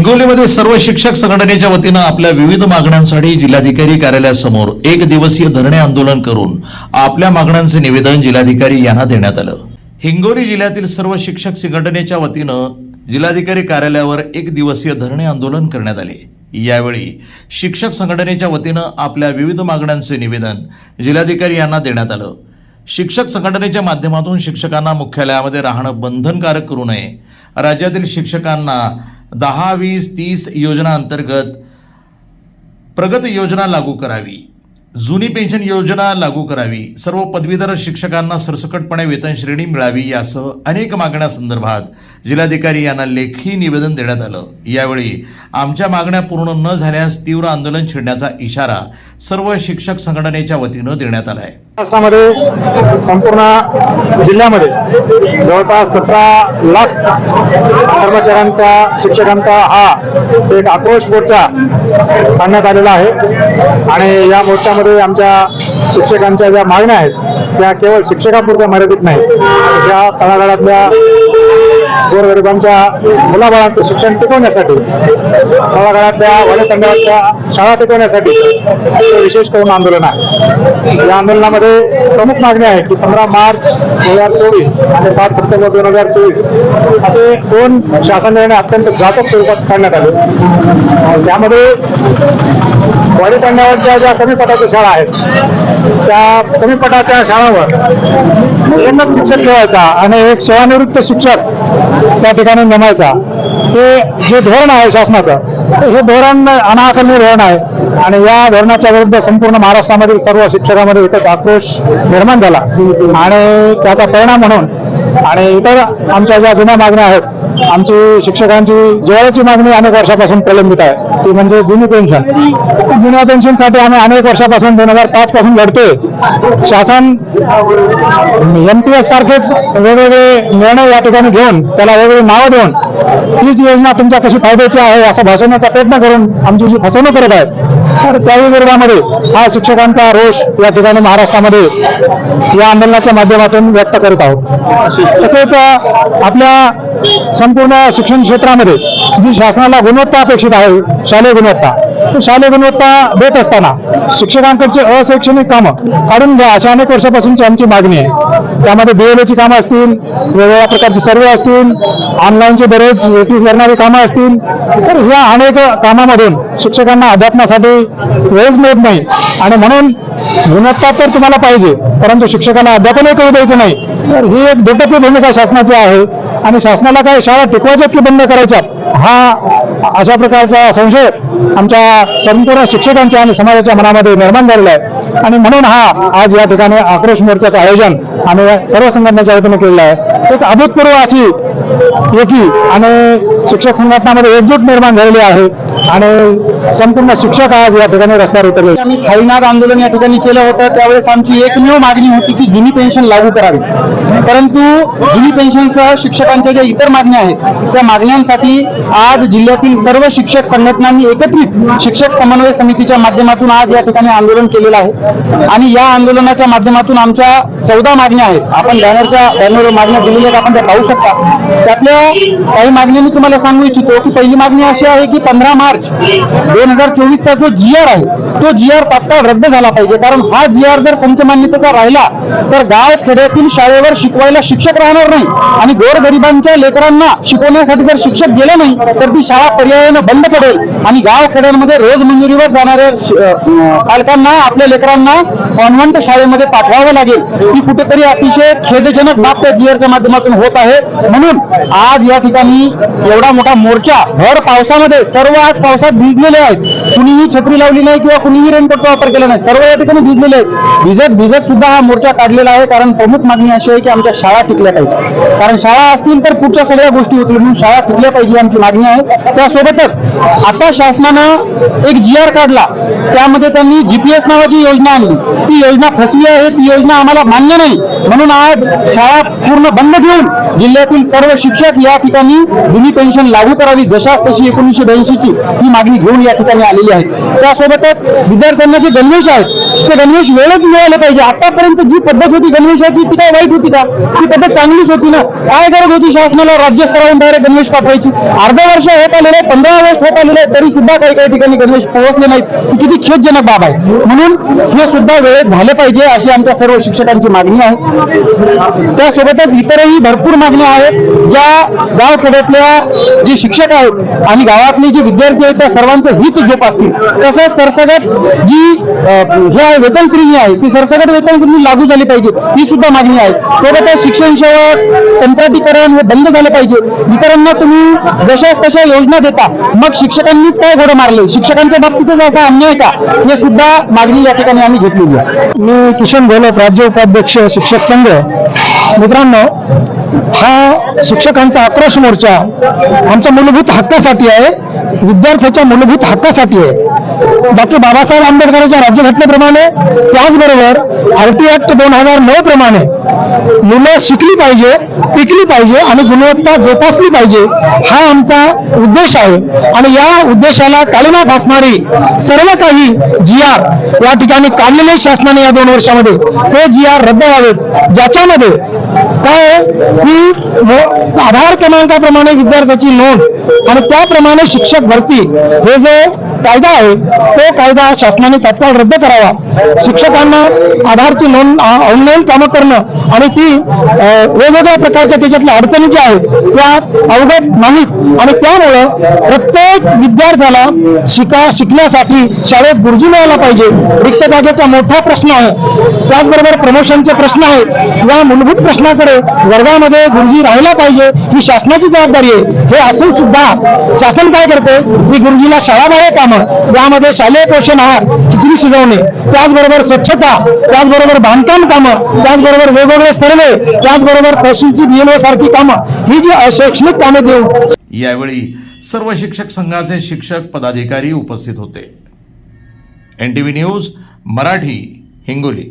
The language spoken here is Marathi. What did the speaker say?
हिंगोलीमध्ये सर्व शिक्षक संघटनेच्या वतीनं आपल्या विविध मागण्यांसाठी जिल्हाधिकारी कार्यालयासमोर एक दिवसीय धरणे आंदोलन करून आपल्या मागण्यांचे निवेदन जिल्हाधिकारी यांना देण्यात आलं. हिंगोली जिल्ह्यातील सर्व शिक्षक संघटनेच्या वतीनं जिल्हाधिकारी कार्यालयावर एक दिवसीय धरणे आंदोलन करण्यात आले. यावेळी शिक्षक संघटनेच्या वतीनं आपल्या विविध मागण्यांचे निवेदन जिल्हाधिकारी यांना देण्यात आलं. शिक्षक संघटनेच्या माध्यमातून शिक्षकांना मुख्यालयामध्ये राहणं बंधनकारक करू नये. राज्यातील शिक्षकांना दहा वीस तीस योजना अंतर्गत प्रगत योजना लागू करावी. जुनी पेन्शन योजना लागू करावी. सर्व पदवीधर शिक्षकांना सरसकटपणे वेतन श्रेणी मिळावी यासह अनेक मागण्या संदर्भात जिल्हाधिकारी यांना लेखी निवेदन देण्यात आलं. यावेळी आमच्या मागण्या पूर्ण न झाल्यास तीव्र आंदोलन छेडण्याचा इशारा सर्व शिक्षक संघटनेच्या वतीनं देण्यात आला आहे महाराष्ट्रामध्ये संपूर्ण जिल्ह्यामध्ये जवळपास सतरा लाख कर्मचाऱ्यांचा शिक्षकांचा हा एक आक्रोश मोर्चा काढण्यात आलेला आहे. आणि या मोर्चामध्ये आमच्या शिक्षकांच्या ज्या मागण्या आहेत त्या केवळ शिक्षकापुरत्या मर्यादित नाही. ज्या तळागाळातल्या गोरगरिबांच्या मुलाबाळांचं शिक्षण टिकवण्यासाठी तळागाळातल्या वनतंडाच्या शाळा टिकवण्यासाठी विशेष करून आंदोलन आहे. या आंदोलनामध्ये प्रमुख मागणी आहे की पंधरा मार्च दोन हजार चोवीस आणि पाच सप्टेंबर दोन हजार चोवीस असे दोन शासन निर्णय अत्यंत घातक स्वरूपात काढण्यात आले. त्यामध्ये वडीतंड्यावरच्या ज्या कमी पटाच्या शाळा आहेत त्या कमी पटाच्या शाळांवर एकच शिक्षक ठेवायचा आणि एक सेवानिवृत्त शिक्षक त्या ठिकाणी नेमायचा. हे जे धोरण आहे शासनाचं हे धोरण अनाकलनीय धोरण आहे आणि या धोरणाच्या विरुद्ध संपूर्ण महाराष्ट्रामधील सर्व शिक्षकांमध्ये एकच आक्रोश निर्माण झाला. आणि त्याचा परिणाम म्हणून आणि इतर आमच्या ज्या जुन्या मागण्या आहेत आमची शिक्षकांची जेवायची मागणी अनेक वर्षापासून प्रलंबित आहे. ती म्हणजे जुनी पेन्शन जुन्या पेन्शनसाठी आम्ही अनेक वर्षापासून दोन हजार पाच पासून लढतोय. शासन एम पी एस सारखेच वेगवेगळे निर्णय या ठिकाणी घेऊन त्याला वेगवेगळी नावं देऊन हीच योजना तुमच्या कशी फायद्याची आहे असं भासवण्याचा प्रयत्न करून आमची जी फसवणूक करत आहेत तर त्याही विरोधामध्ये हा शिक्षकांचा रोष या ठिकाणी महाराष्ट्रामध्ये या आंदोलनाच्या माध्यमातून व्यक्त करत आहोत. तसेच आपल्या संपूर्ण शिक्षण क्षेत्रामध्ये जी शासनाला गुणवत्ता अपेक्षित आहे शालेय गुणवत्ता शालेय गुणवत्ता देत असताना शिक्षकांकडची अशैक्षणिक कामं काढून घ्या अशा अनेक वर्षापासूनची आमची मागणी आहे. त्यामध्ये बीएलएची कामं असतील वेगवेगळ्या प्रकारचे सर्वे असतील ऑनलाईनचे बरेच नोटीस करणारी कामं असतील. तर ह्या अनेक कामामधून शिक्षकांना अध्यापनासाठी वेळच मिळत नाही. आणि म्हणून गुणवत्ता तर तुम्हाला पाहिजे परंतु शिक्षकांना अध्यापनही करू द्यायचं नाही. तर ही एक दुटप्पी भूमिका शासनाची आहे. आणि शासनाला काय शाळा टिकवायच्यात की बंद करायच्यात हा अशा प्रकारचा संशय आमच्या संपूर्ण शिक्षकांच्या आणि समाजाच्या मनामध्ये निर्माण झालेला आहे. आणि म्हणून हा आज या ठिकाणी आक्रोश मोर्चाचं आयोजन आम्ही सर्व संघटनेच्या वतीने केलेलं आहे. एक अभूतपूर्व अशी एकी आणि शिक्षक संघटनामध्ये एकजूट निर्माण झालेली आहे आणि संपूर्ण शिक्षक आज या ठिकाणी रस्त्यावर उतरले. आम्ही थाईनाथ आंदोलन या ठिकाणी केलं होतं. त्यावेळेस आमची एकमेव मागणी होती की जुनी पेन्शन लागू करावी. परंतु जुनी पेन्शनसह शिक्षकांच्या ज्या इतर मागण्या आहेत त्या मागण्यांसाठी आज जिल्ह्यातील सर्व शिक्षक संघटनांनी एकत्रित शिक्षक समन्वय समितीच्या माध्यमातून आज या ठिकाणी आंदोलन केलेलं आहे. आणि या आंदोलनाच्या माध्यमातून आमच्या चौदा मागण्या आहेत. आपण बॅनरच्या बॅनरवर मागण्या दिलेल्या आहेत. आपण त्या पाहू शकता. त्यातल्या काही मागण्या मी तुम्हाला सांगू इच्छितो की पहिली मागणी अशी आहे की पंधरा मार्च दोन हजार चोवीसचा जो जी आर आहे तो जी आर तात्काळ रद्द झाला पाहिजे. कारण हा जी आर जर संचमान्यतेचा राहिला तर गाव खेड्यातील शाळेवर शिकवायला शिक्षक राहणार नाही. आणि गोरगरिबांच्या लेकरांना शिकवण्यासाठी जर शिक्षक गेले नाही तर ती शाळा पर्यायानं बंद पडेल. आणि गाव खेड्यांमध्ये रोजमंजुरीवर जाणाऱ्या पालकांना आपल्या लेकरांना कॉन्व्हेंट शाळेमध्ये पाठवावं लागेल. ही कुठेतरी अतिशय खेदजनक बाब त्या जीआरच्या माध्यमातून होत आहे. म्हणून आज या ठिकाणी एवढा मोठा मोर्चा भर पावसामध्ये सर्व आज पावसात भिजलेले आहेत. कुणीही छत्री लावली नाही किंवा कुणीही रेनकोटचा वापर केला नाही. सर्व या ठिकाणी भिजलेले आहेत. भिजत भिजत सुद्धा हा मोर्चा काढलेला आहे. कारण प्रमुख मागणी अशी आहे की आमच्या शाळा टिकल्या पाहिजे. कारण शाळा असतील तर पुढच्या सगळ्या गोष्टी होतील. म्हणून शाळा टिकल्या पाहिजे आमची मागणी आहे. त्यासोबतच आता शासनानं एक जी आर काढला. त्यामध्ये त्यांनी जीपीएस नावाची योजना योजना आणली ती योजना फसवी आहे ती योजना आम्हाला मान्य नाही. म्हणून आज शाळा पूर्ण बंद ठेवून जिल्ह्यातील सर्व शिक्षक या ठिकाणी जुनी पेन्शन लागू करावी जशाच तशी एकोणीसशे ब्याऐंशीची ही मागणी घेऊन या ठिकाणी आलेली आहे. त्यासोबतच विद्यार्थ्यांना जे गणवेश आहेत ते गणवेश वेळेत मिळाले पाहिजे. आतापर्यंत जी पद्धत होती गणवेशाची ती काय वाईट होती का? ती पद्धत चांगलीच होती ना? काय गरज होती शासनाला राज्यस्तरावरून डायरेक्ट गणवेश पाठवायची? अर्धा वर्ष होत आलेलं आहे पंधरा वर्ष होत आलेलं आहे तरी सुद्धा काही काही ठिकाणी गणवेश पोहोचले नाहीत. किती खेदजनक बाब आहे. म्हणून हे सुद्धा वेळेत झाले पाहिजे अशी आमच्या सर्व शिक्षकांची मागणी आहे. त्यासोबतच इतरही भरपूर मागण्या आहेत ज्या गावखेड्यातल्या जे शिक्षक आहेत आणि गावातले जे विद्यार्थी आहेत त्या सर्वांचं हित जोपासतील तसंच सरसगट जी हे आहे वेतन श्रेणी आहे ती सरसगट वेतन श्रेणी लागू झाली पाहिजे ही सुद्धा मागणी आहे. सोबतच शिक्षण सेवा कंत्राटीकरण हे बंद झाले पाहिजे. इतरांना तुम्ही जशाच तशा योजना देता मग शिक्षकांनीच काय घोडं मारले? शिक्षकांच्या बाबतीतच असा अन्याय का? हे सुद्धा मागणी या ठिकाणी आम्ही घेतलेली आहे. मी किशन घोलप राज्य उपाध्यक्ष शिक्षक संघ. मित्रांनो हा शिक्षकांचा आक्रोश मोर्चा आमच्या मूलभूत हक्कासाठी आहे. विद्यार्थ्याच्या मूलभूत हक्कासाठी आहे. डॉक्टर बाबासाहेब आंबेडकरांच्या राज्यघटनेप्रमाणे त्याचबरोबर आर टी ऍक्ट दोन हजार नऊ प्रमाणे मुलं शिकली पाहिजे टिकली पाहिजे आणि गुणवत्ता जोपासली पाहिजे हा आमचा उद्देश आहे. आणि या उद्देशाला कालिमा फासणारी सर्व काही जी आर या ठिकाणी काढलेले शासनाने या दोन वर्षामध्ये. ते जी आर रद्द व्हावेत. ज्याच्यामध्ये काय की आधार क्रमांकाप्रमाणे विद्यार्थ्याची नोंद आणि त्याप्रमाणे शिक्षक भरती. हे जे कायदा आहे. तो कायदा शासनाने तात्काळ रद्द करावा. शिक्षकांना आधारची नोंद ऑनलाईन कामं करणं आणि ती वेगवेगळ्या प्रकारच्या त्याच्यातल्या अडचणी ज्या आहेत त्या अवगत नाहीत. आणि त्यामुळं प्रत्येक विद्यार्थ्याला शिका शिकण्यासाठी शाळेत गुरुजी मिळायला पाहिजे. रिक्त जागेचा मोठा प्रश्न आहे. त्याचबरोबर प्रमोशनचे प्रश्न आहेत. या मूलभूत प्रश्नाकडे वर्गामध्ये गुरुजी राहिला पाहिजे ही शासनाची जबाबदारी आहे. हे असून सुद्धा शासन काय करते? की गुरुजीला शाळाबाह्य कामं यामध्ये शालेय पोषण आहार खिचडी शिजवणे त्याचबरोबर स्वच्छता त्याचबरोबर बांधकाम कामं त्याचबरोबर वेगवेगळे सर्वे त्याचबरोबर तहसीलची बीएमओ सारखी कामं ही जी अशैक्षणिक कामे देऊ यावेळी सर्व शिक्षक संघाचे शिक्षक पदाधिकारी उपस्थित होते. N T V news Marathi Hingoli.